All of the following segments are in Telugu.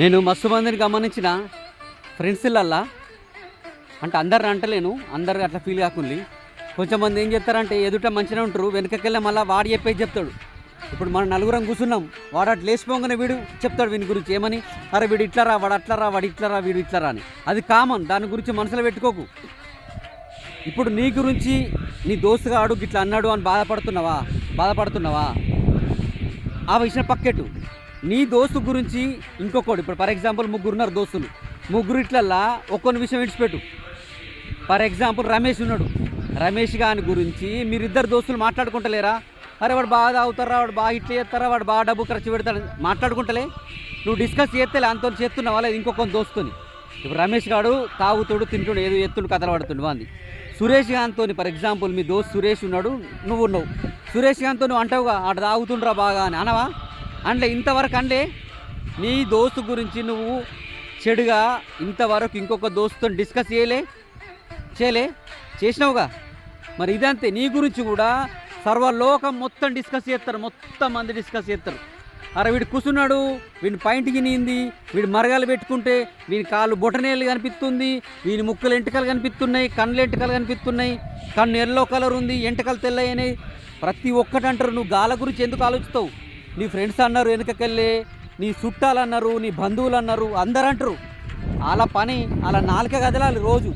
నేను మస్తు మందిని గమనించిన ఫ్రెండ్స్లల్లా. అంటే అందరిని అంటలేను అందరు అట్లా ఫీల్ కాకుండా కొంచెం మంది ఏం చెప్తారంటే ఎదుట మంచిగా ఉంటారు వెనకకెళ్ళి మళ్ళీ వాడు చెప్పేది చెప్తాడు. ఇప్పుడు మనం నలుగురం కూర్చున్నాం వాడు అట్లా లేచిపోగానే వీడు చెప్తాడు వీని గురించి ఏమని? అరే వీడు ఇట్లరా వాడు అట్లరా వాడు ఇట్లరా వీడు ఇట్లరా అని. అది కామన్ దాని గురించి మనసులో పెట్టుకోకు. ఇప్పుడు నీ గురించి నీ దోస్తుగా అడుగు ఇట్లా అన్నాడు అని బాధపడుతున్నావా? బాధపడుతున్నావా? ఆ విషయం పక్కెట్టు. నీ దోస్తు గురించి ఇంకొకటి ఇప్పుడు ఫర్ ఎగ్జాంపుల్ ముగ్గురు ఉన్నారు దోస్తులు. ముగ్గురు ఇట్లల్లా ఒక్కొన్ని విషయం విడిచిపెట్టు. ఫర్ ఎగ్జాంపుల్ రమేష్ ఉన్నాడు. రమేష్ గాని గురించి మీరిద్దరు దోస్తులు మాట్లాడుకుంటలేరా? అరే వాడు బాగా తాగుతారా? వాడు బాగా ఇట్లా చేస్తారా? వాడు బాగా డబ్బు ఖర్చు పెడతాడు మాట్లాడుకుంటలే? నువ్వు డిస్కస్ చేస్తే అంతో చేస్తున్నావా? లేదు ఇంకొక దోస్తుని. ఇప్పుడు రమేష్ గాడు తాగుతుడు తింటుడు ఏదో ఎత్తుడు కథలు పడుతుండు వాంది సురేష్ గాంతో ఫర్ ఎగ్జాంపుల్ మీ దోస్త్ సురేష్ ఉన్నాడు నువ్వు ఉన్నావు. సురేష్ గాంతో నువ్వు అంటావుగా అటు తాగుతుండ్రా బాగా అని. అనవా? అంటే ఇంతవరకు అంటే నీ దోస్తు గురించి నువ్వు చెడుగా ఇంతవరకు ఇంకొక దోస్తుతో డిస్కస్ చేయలే చేయలే చేసినావుగా? మరి ఇదంతే నీ గురించి కూడా సర్వలోకం మొత్తం డిస్కస్ చేస్తారు మొత్తం మంది డిస్కస్ చేస్తారు. అరే వీడు కూర్చున్నాడు వీడి పాయింట్కి గినింది వీడు మరగాలు పెట్టుకుంటే వీని కాళ్ళు బొటనేళ్ళు కనిపిస్తుంది వీని ముక్కలు ఎంటకలు కనిపిస్తున్నాయి కళ్ళు ఎంటకలు కనిపిస్తున్నాయి కన్ను ఎల్లో కలర్ ఉంది ఎంటకలు తెల్లయినాయి ప్రతి ఒక్కటి అంటారు నువ్వు గాల గురించి ఎందుకు ఆలోచిస్తావు? నీ ఫ్రెండ్స్ అన్నారు వెనకకెళ్ళే నీ చుట్టాలు అన్నారు నీ బంధువులు అన్నారు అందరు అంటారు అలా పని అలా నాలుక కదలాలి రోజు.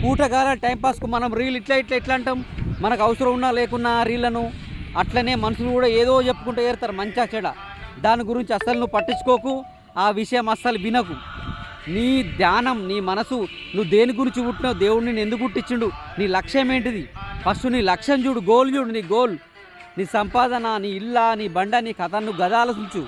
పూటగాల టైంపాస్కు మనం రీల్ ఇట్లా ఇట్లా ఇట్లా అంటాం. మనకు అవసరం ఉన్నా లేకున్నా ఆ రీళ్ళను అట్లనే మనుషులు కూడా ఏదో చెప్పుకుంటూ ఏరుతారు మంచిగా చెడ. దాని గురించి అస్సలు నువ్వు పట్టించుకోకు ఆ విషయం అస్సలు వినకు. నీ ధ్యానం నీ మనసు నువ్వు దేని గురించి పుట్టినావు దేవుడిని ఎందుకు పుట్టించిండు నీ లక్ష్యం ఏంటిది? ఫస్ట్ నీ లక్ష్యం చూడు గోల్ చూడు నీ గోల్. నీ సంపాదన నీ ఇల్లా నీ బండ నీ కథ నువ్వు గద ఆలోచించు